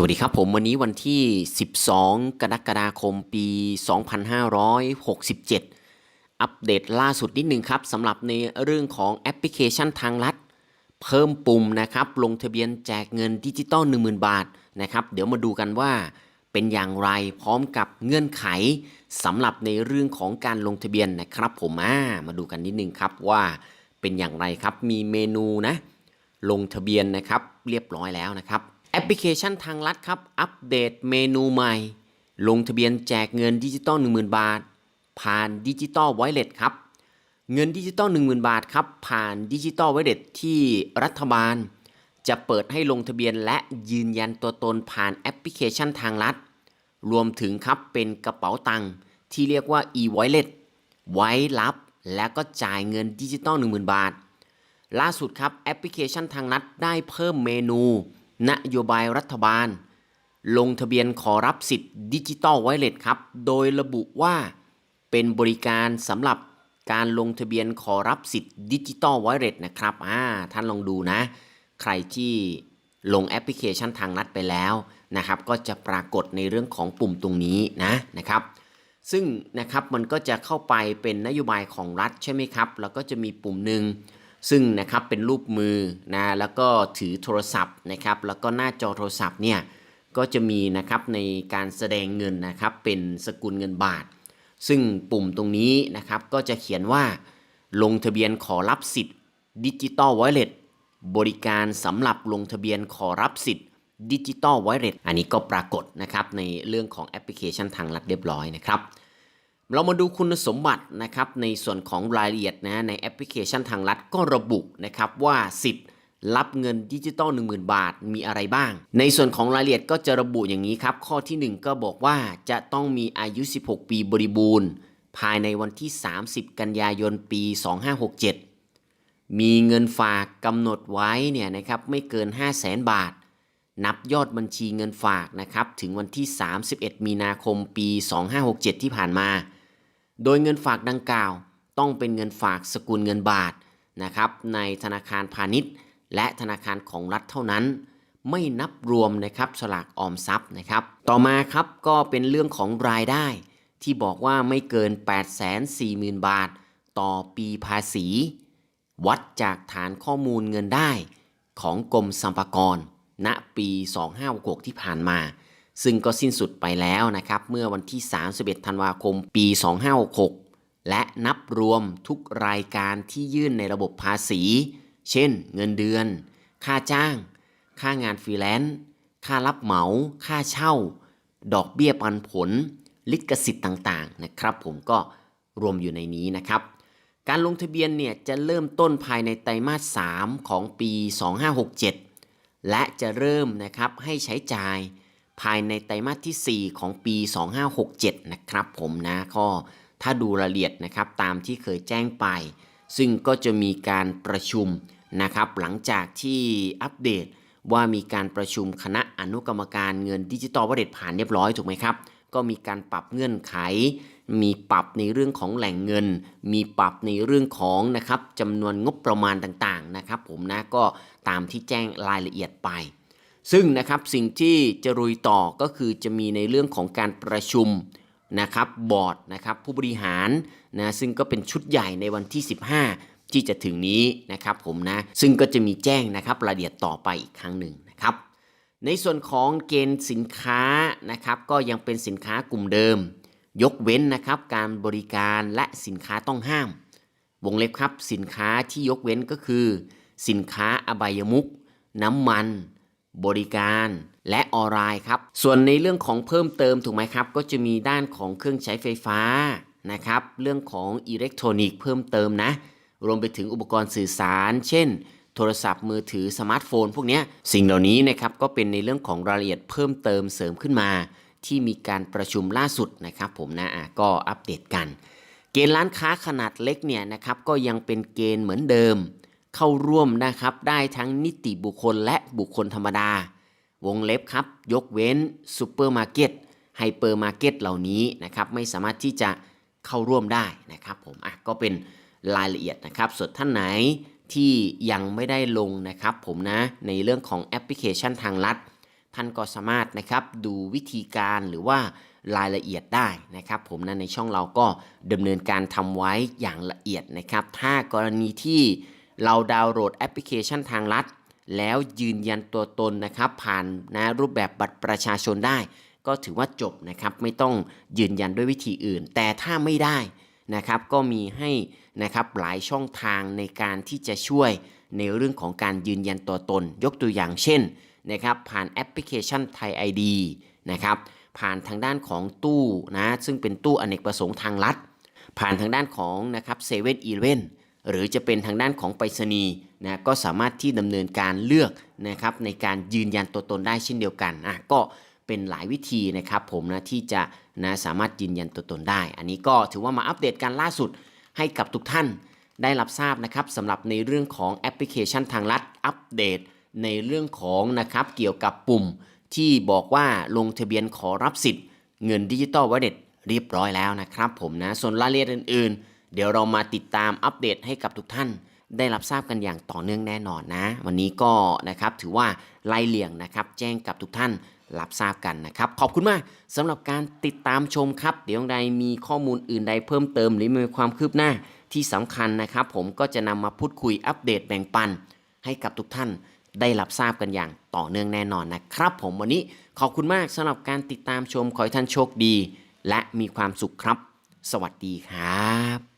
สวัสดีครับผมวันนี้วันที่ 12 กรกฎาคมปี 2567 อัปเดตล่าสุดนิดนึงครับสำหรับในเรื่องของแอปพลิเคชันทางลัด เพิ่มปุ่มนะครับ ลงทะเบียนแจกเงินดิจิตอล10,000 บาทนะครับ เดี๋ยวมาดูกันว่าเป็นอย่างไรพร้อมกับเงื่อนไขสำหรับในเรื่องของการลงทะเบียนนะครับ ผมามาดูกันนิดนึงครับว่าเป็นอย่างไรครับมีเมนูนะ ลงทะเบียนนะครับ เรียบร้อยแล้วนะครับ แอปพลิเคชันทางลัดครับ อัปเดตเมนูใหม่ ลงทะเบียนแจกเงินดิจิตอล10,000 บาท ผ่านดิจิตอลไวเลตครับ เงินดิจิตอล10,000 บาทครับ ผ่านดิจิตอลไวเลตที่รัฐบาล จะเปิดให้ลงทะเบียนและยืนยันตัวตนผ่านแอปพลิเคชันทางลัด รวมถึงครับเป็นกระเป๋าตังค์ที่เรียกว่า e-wallet ไว้รับ และก็จ่ายเงินดิจิตอล10,000 บาท ล่าสุดครับแอปพลิเคชันทางนัดได้เพิ่มเมนู นโยบายรัฐบาล ลงทะเบียนขอรับสิทธิ์ดิจิตอลไวเลตครับ โดยระบุว่าเป็นบริการสำหรับการลงทะเบียนขอรับสิทธิ์ดิจิตอลไวเลตนะครับอ่าท่านลองดูนะ ใครที่ลงแอปพลิเคชันทางนัดไปแล้วนะครับ ก็จะปรากฏในเรื่องของปุ่มตรงนี้นะนะครับ ซึ่งนะครับมันก็จะเข้าไปเป็นนโยบายของรัฐใช่ไหมครับ แล้วก็จะมีปุ่มหนึ่ง ซึ่งนะครับเป็นรูปมือนะแล้วก็ถือโทรศัพท์นะครับ แล้วก็หน้าจอโทรศัพท์เนี่ยก็จะมีนะครับในการแสดงเงินนะครับเป็นสกุลเงินบาท ซึ่งปุ่มตรงนี้นะครับก็จะเขียนว่า ลงทะเบียนขอรับสิทธิ์ดิจิตอลไวเลตบริการสำหรับลงทะเบียนขอรับสิทธิ์ดิจิตอลไวเลตอันนี้ก็ปรากฏนะครับในเรื่องของแอปพลิเคชันทางลัดเรียบร้อยนะครับ เรามาดูคุณสมบัตินะครับในส่วนของรายละเอียดนะในแอปพลิเคชันทางลัดก็ระบุนะครับว่าสิทธิ์รับเงินดิจิตอล10,000 บาทมีอะไรบ้าง ในส่วนของรายละเอียดก็จะระบุอย่างนี้ครับ ข้อทีหนึ่1 ก็บอกว่าจะต้องมีอายุ 16 ปีบริบูรณ์ ภายในวันที่ 30 กันยายนปี 2567 มีเงินฝากกำหนดไว้เนี่ยนะครับไม่เกิน 5 0 0แสนบาท นับยอดบัญชีเงินฝากนะครับถึงวันที่ 31 มีนาคมปี 2567 ที่ผ่านมา โดยเงินฝากดังกล่าวต้องเป็นเงินฝากสกุลเงินบาทนะครับในธนาคารพาณิชย์ และธนาคารของรัฐเท่านั้น ไม่นับรวมนะครับสลากออมทรัพย์นะครับ ต่อมาครับก็เป็นเรื่องของรายได้ ที่บอกว่าไม่เกิน 840,000 บาท ต่อปีภาษี วัดจากฐานข้อมูลเงินได้ ของกรมสรรพากรณปี 2566 ที่ผ่านมา ซึ่งก็สิ้นสุดไปแล้วนะครับ เมื่อวันที่ 31 ธันวาคม ปี 2566 และนับรวมทุกรายการที่ยื่นในระบบภาษี เช่น เงินเดือน ค่าจ้าง ค่างานฟรีแลนซ์ ค่ารับเหมา ค่าเช่า ดอกเบี้ยปันผล ลิขสิทธิ์ต่างๆ นะครับ ผมก็รวมอยู่ในนี้นะครับ การลงทะเบียนเนี่ยจะเริ่มต้นภายในไตรมาส 3 ของปี 2567 และจะเริ่มนะครับให้ใช้จ่าย ภายในไตรมาสที่ 4 ของปี 2567 นะครับผมนะก็ถ้าดูรายละเอียดนะครับตามที่เคยแจ้งไป ซึ่งก็จะมีการประชุมนะครับหลังจากที่อัปเดตว่ามีการประชุมคณะอนุกรรมการเงินดิจิตอลวอลเล็ตผ่านเรียบร้อยถูกไหมครับ ก็มีการปรับเงื่อนไข มีปรับในเรื่องของแหล่งเงิน มีปรับในเรื่องของนะครับจำนวนงบประมาณต่างๆนะครับผมนะก็ตามที่แจ้งรายละเอียดไป ซึ่งนะครับสิ่งที่จะรุยต่อก็คือจะมีในเรื่องของการประชุมนะครับบอร์ดนะครับผู้บริหารนะซึ่งก็เป็นชุดใหญ่ในวันที่ 15 ที่จะถึงนี้นะครับผมนะซึ่งก็จะมีแจ้งนะครับรายละเอียดต่อไปอีกครั้งหนึ่งนะครับในส่วนของเกณฑ์สินค้านะครับก็ยังเป็นสินค้ากลุ่มเดิม ยกเว้นนะครับการบริการและสินค้าต้องห้าม วงเล็บครับสินค้าที่ยกเว้นก็คือ สินค้าอบายมุก น้ำมัน บริการและออนไลน์ครับ ส่วนในเรื่องของเพิ่มเติมถูกไหมครับ ก็จะมีด้านของเครื่องใช้ไฟฟ้านะครับ เรื่องของอิเล็กทรอนิกส์เพิ่มเติมนะ รวมไปถึงอุปกรณ์สื่อสาร เช่น โทรศัพท์มือถือสมาร์ทโฟน พวกนี้สิ่งเหล่านี้นะครับก็เป็นในเรื่องของรายละเอียดเพิ่มเติมเสริมขึ้นมา ที่มีการประชุมล่าสุดนะครับผมนะะก็อัปเดตกัน เกณฑ์ร้านค้าขนาดเล็กเนี่ยนะครับก็ยังเป็นเกณฑ์เหมือนเดิม เข้าร่วมนะครับ ได้ทั้งนิติบุคคลและบุคคลธรรมดา วงเล็บครับ ยกเว้นซูเปอร์มาร์เก็ตไฮเปอร์มาร์เก็ตเหล่านี้นะครับ ไม่สามารถที่จะเข้าร่วมได้นะครับ ผมอะก็เป็นรายละเอียดนะครับ ส่วนท่านไหนที่ยังไม่ได้ลงนะครับ ผมนะในเรื่องของแอปพลิเคชันทางลัด ท่านก็สามารถนะครับดูวิธีการหรือว่ารายละเอียดได้นะครับ ผมนะในช่องเราก็ดำเนินการทำไว้อย่างละเอียดนะครับ ถ้ากรณีที่ เราดาวน์โหลดแอปพลิเคชันทางลัด แล้วยืนยันตัวตนนะครับผ่านนะรูปแบบบัตรประชาชนได้ ก็ถือว่าจบนะครับไม่ต้องยืนยันด้วยวิธีอื่น แต่ถ้าไม่ได้นะครับก็มีให้นะครับหลายช่องทางในการที่จะช่วยในเรื่องของการยืนยันตัวตน ยกตัวอย่างเช่นนะครับผ่านแอปพลิเคชันไทย ID นะครับผ่านทางด้านของตู้นะซึ่งเป็นตู้อเนกประสงค์ทางลัด ผ่านทางด้านของนะครับเซเว่นอีเลน หรือจะเป็นทางด้านของไปรษณีย์นะก็สามารถที่ดำเนินการเลือกนะครับในการยืนยันตัวตนได้เช่นเดียวกันอะก็เป็นหลายวิธีนะครับผมนะที่จะนะสามารถยืนยันตัวตนได้ อันนี้ก็ถือว่ามาอัปเดตกันล่าสุดให้กับทุกท่านได้รับทราบนะครับสำหรับในเรื่องของแอปพลิเคชันทางลัดอัปเดต ในเรื่องของนะครับเกี่ยวกับปุ่มที่บอกว่าลงทะเบียนขอรับสิทธิ์ เงินดิจิตอลวอลเล็ตเรียบร้อยแล้วนะครับผมนะส่วนรายละเอียดอื่นๆ เดี๋ยวเรามาติดตามอัปเดตให้กับทุกท่าน ได้รับทราบกันอย่างต่อเนื่องแน่นอนนะ วันนี้ก็นะครับถือว่าไล่เลี่ยงนะครับ แจ้งกับทุกท่านรับทราบกันนะครับ ขอบคุณมากสำหรับการติดตามชมครับ เดี๋ยวใดมีข้อมูลอื่นใดเพิ่มเติมหรือมีความคืบหน้าที่สำคัญนะครับ ผมก็จะนำมาพูดคุยอัปเดตแบ่งปัน ให้กับทุกท่านได้รับทราบกันอย่างต่อเนื่องแน่นอนนะครับ ผมวันนี้ขอบคุณมากสำหรับการติดตามชมขอให้ท่านโชคดี และมีความสุขครับ สวัสดีครับ